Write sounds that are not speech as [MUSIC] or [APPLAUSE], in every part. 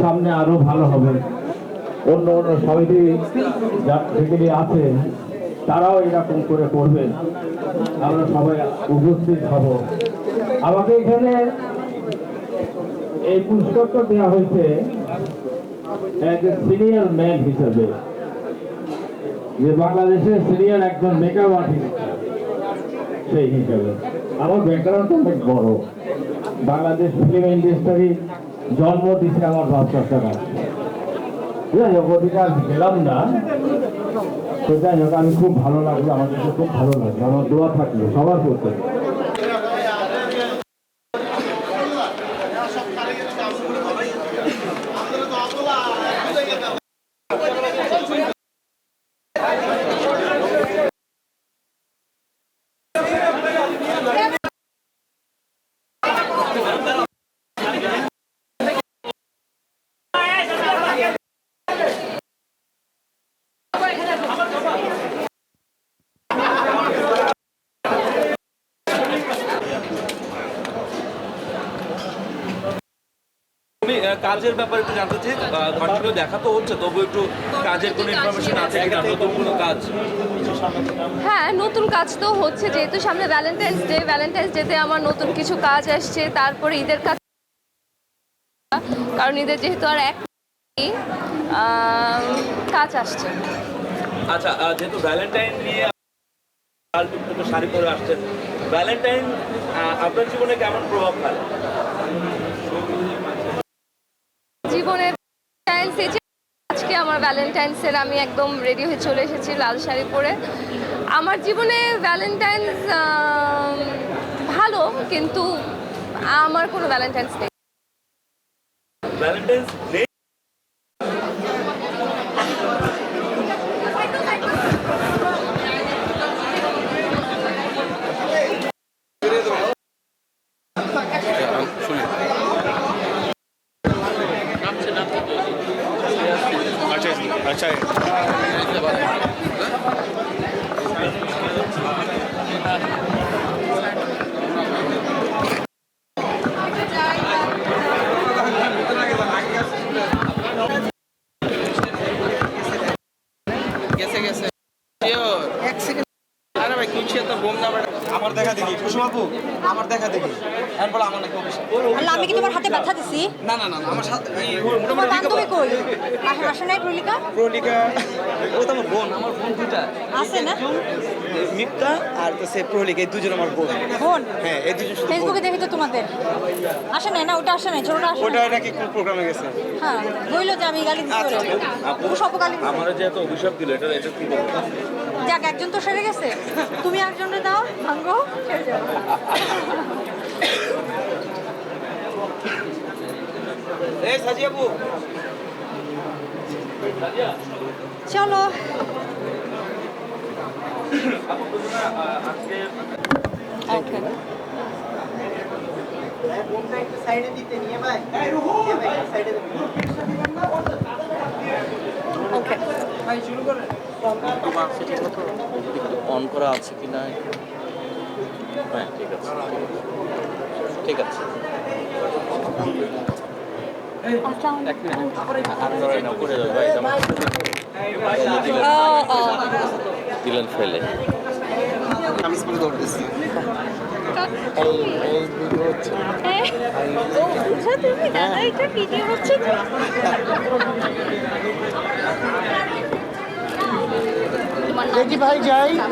সামনে আরও ভালো হবে। অন্য অন্য সমিতি যেগুলি আছে, তারাও এরকম করে করবে। আমরা সবাই উপস্থিত হব। আমাকে এখানে এই পুরস্কারটা দেওয়া হয়েছে এক সিনিয়র ম্যান হিসেবে, যে বাংলাদেশের সিনিয়র একজন মেকআপ আর্টিস্ট সেই হিসেবে। আমার ব্যাকগ্রাউন্ড অনেক বড়। বাংলাদেশ ফিল্ম ইন্ডাস্ট্রি জন্ম দিছে আমার বাচ্চাটা যাই হোক, অধিকার গেলাম না। তো যাই আমি খুব ভালো লাগল, আমার কাছে খুব ভালো লাগল, আমার দোয়া থাকল, সবার করতে কাজের ব্যাপারে একটু জানতে চাই কন্টিনিউ দেখা তো হচ্ছে তবু একটু কাজের কোনো ইনফরমেশন আছে কিনা নতুন কোনো কাজ? হ্যাঁ নতুন কাজ তো হচ্ছে যেহেতু সামনে ভ্যালেন্টাইন্স ডে ভ্যালেন্টাইন্স ডেতে আমার নতুন কিছু কাজ আসছে তারপরে ঈদের কাজ কারণ ঈদের যেহেতু আর এক কাজ আসছে। আচ্ছা যেহেতু ভ্যালেন্টাইন নিয়ে শাড়ি পরে আসছেন ভ্যালেন্টাইন আপনার জীবনে কেমন প্রভাব ফেলে? ভ্যালেন্টাইন্স আজকে আমার ভ্যালেন্টাইন্সের আমি একদম রেডি হয়ে চলে এসেছি লাল শাড়ি পরে। আমার জীবনে ভ্যালেন্টাইন্স ভালো কিন্তু আমার কোনো ভ্যালেন্টাইন্স নেই। ভ্যালেন্টাইন্স গেছে Sure. এক সেকেন্ড আরে ভাই কুচিয়া তো বোম না বেটা আমার দেখা দেখি। কুসুম আপু আমার দেখা দেখি। এরপর বলো আমার নাকি আল্লাহ আমি কি তোমার হাতে ব্যথা দিছি? না না না না, আমার সাথে এই তোমার মোটামুটি বান্ধবী কই? আসে নাই প্রলিকা প্রলিকা ও তো আমার বোন আমার বোন দুটা আছে না? মিপ্তা আর তো সে প্রলিকা এই দুজন আমার বোন। বোন? হ্যাঁ এই দুজন শুধু ফেসবুকে দেখি তো তোমাদের। আসে নাই না? ওটা আসে নাই? ছোটটা আসে ওটা নাকি কোন প্রোগ্রামে গেছে? হ্যাঁ বইলো যে আমি গালি দিতে আচ্ছা, সব গালি দিছে। আমার যেহেতু অভিশাপ দিল এটা এটা কি বলব? যাক একজন তো সেরে গেছে। তুমি একজনে দাও ভাঙ্গো সেরে যাবে। এই সাজি আপু। চলো. অন করা আছে কি না হ্যাঁ ঠিক আছে ঠিক আছে আসসালামু করে দেবো ভাই। দিলেন ফেলে। আমি স্কুলে দৌড়তেছি হ্যাঁ। নাম দেখি ভাই যাই। না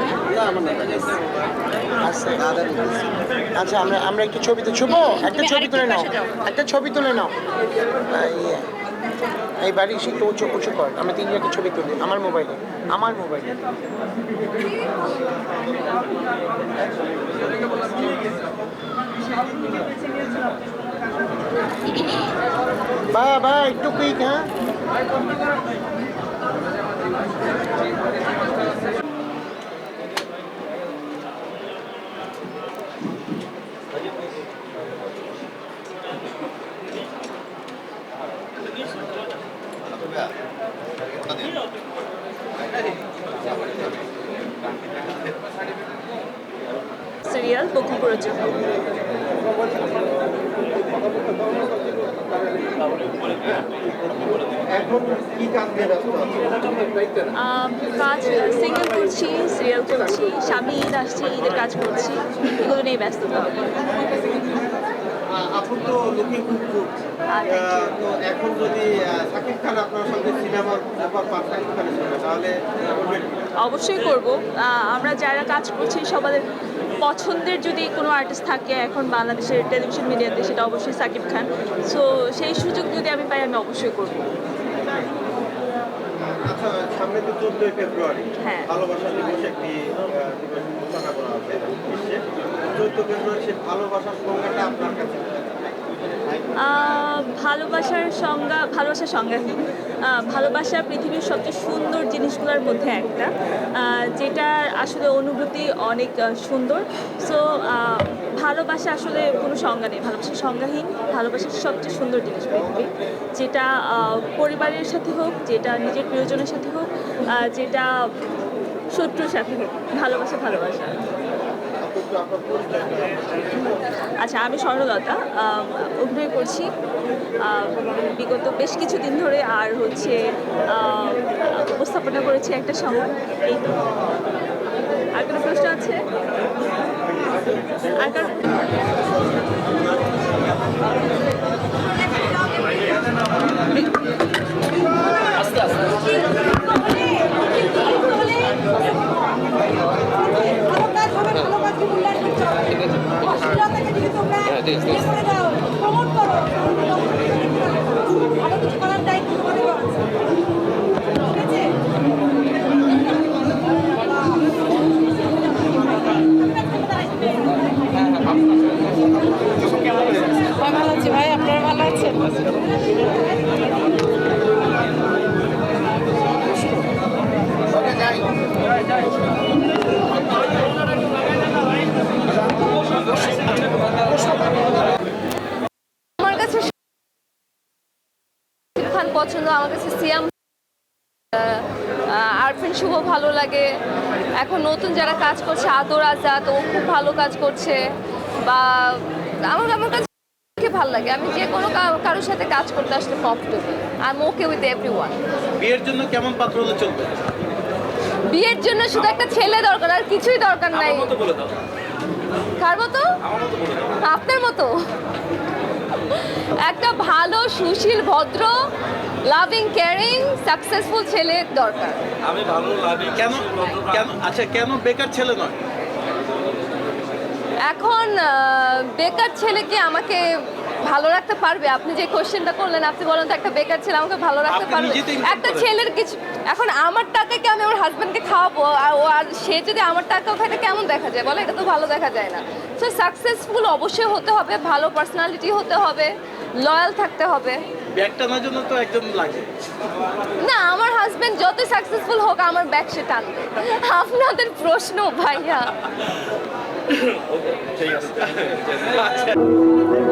আচ্ছা আচ্ছা আমরা আমরা একটু ছবি তো ছুবো একটা ছবি তুলে নাও। একটা ছবি তুলে নাও। এই বাড়ি একটু উঁচু উঁচু কর। আমি তিনজনকে ছবি তুলি আমার মোবাইলে। আমার মোবাইলে। বা বা একটু কুইক হ্যাঁ? সিরিয়াল বকুপুরের জন্য এখন কি কাজ ব্যস্ত সিঙ্গেল করছি সিরিয়াল করছি সামনে ঈদ আসছে ঈদের কাজ করছি এগুলো নিয়ে ব্যস্ততা। আ- আপনি তো লুকিং খুব. তো এখন যদি শাকিব খান আপনার সঙ্গে সিনেমার ব্যাপার তাহলে অবশ্যই করব। আমরা যারা কাজ করছি সবার পছন্দের যদি কোনো আর্টিস্ট থাকে এখন বাংলাদেশের টেলিভিশন মিডিয়াতে সেটা অবশ্যই সাকিব খান। সো সেই সুযোগ যদি আমি পাই আমি অবশ্যই করব। আচ্ছা সামনে তো চোদ্দই ফেব্রুয়ারি। হ্যাঁ। ভালোবাসা দিবস একটি দিবস ঘোষণা করা আছে চোদ্দ ফেব্রুয়ারি সেই ভালোবাসার সংখ্যাটা আপনার কাছে ভালোবাসার সংজ্ঞা ভালোবাসার আহ, ভালোবাসা পৃথিবীর সবচেয়ে সুন্দর জিনিসগুলোর মধ্যে একটা যেটা আসলে অনুভূতি অনেক সুন্দর। সো ভালোবাসা আসলে কোনো সংজ্ঞা নেই। ভালোবাসা সংজ্ঞাহীন ভালোবাসা সবচেয়ে সুন্দর জিনিস পৃথিবী। যেটা পরিবারের সাথে হোক যেটা নিজের প্রিয়জনের সাথে হোক যেটা শত্রুর সাথে হোক ভালোবাসা ভালোবাসা। আচ্ছা আমি স্বর্ণলতা অভিনয় করছি। বিগত বেশ কিছুদিন ধরে আর হচ্ছে উপস্থাপনা করেছি একটা সময় এই তো। আর কোনো প্রশ্ন আছে? আর কার- ভালো পছন্দ আমার কাছে সিয়াম আরফিন শুভ ভালো লাগে। এখন নতুন যারা কাজ করছে আদর আজাদ ও খুব ভালো কাজ করছে। বা আমার আমার কাছে ভালো লাগে। আমি যে কোনো কারোর সাথে কাজ করতে আসলে comfortable I am okay with everyone বিয়ের জন্য কেমন পাত্র হলে চলবে? বিয়ের জন্য শুধু একটা ছেলে দরকার আর কিছুই দরকার নাই। কার মতো? আপনার মতো? একটা ভালো সুশীল ভদ্র লাভিং কেয়ারিং সাকসেসফুল ছেলে দরকার। আমি ভালো লাগে কেন? কেন? আচ্ছা কেন বেকার ছেলে নয়? এখন বেকার ছেলে কি আমাকে ভালো রাখতে পারবে? আপনি যে কোশ্চেনটা করলেন আপনি বলেন তো একটা বেকার ছেলে আমাকে ভালো রাখতে পারবে। একটা ছেলের কিছু এখন আমার টাকা কি আমি আমার হাজব্যান্ডকে খাওয়াবো আর ও আর সে যদি আমার টাকাও খায় এটা কেমন দেখা যায়? বলে এটা তো ভালো দেখা যায় না। সো সাকসেসফুল অবশ্যই হতে হবে ভালো পার্সোনালিটি হতে হবে। লয়াল থাকতে হবে। ব্যাগ টানার জন্য তো একজন লাগে। না আমার হাজবেন্ড যত সাকসেসফুল হোক আমার ব্যাগ সে টানবে। আপনাদের প্রশ্ন ভাইয়া। [LAUGHS] ঠিক আছে। [LAUGHS] [LAUGHS]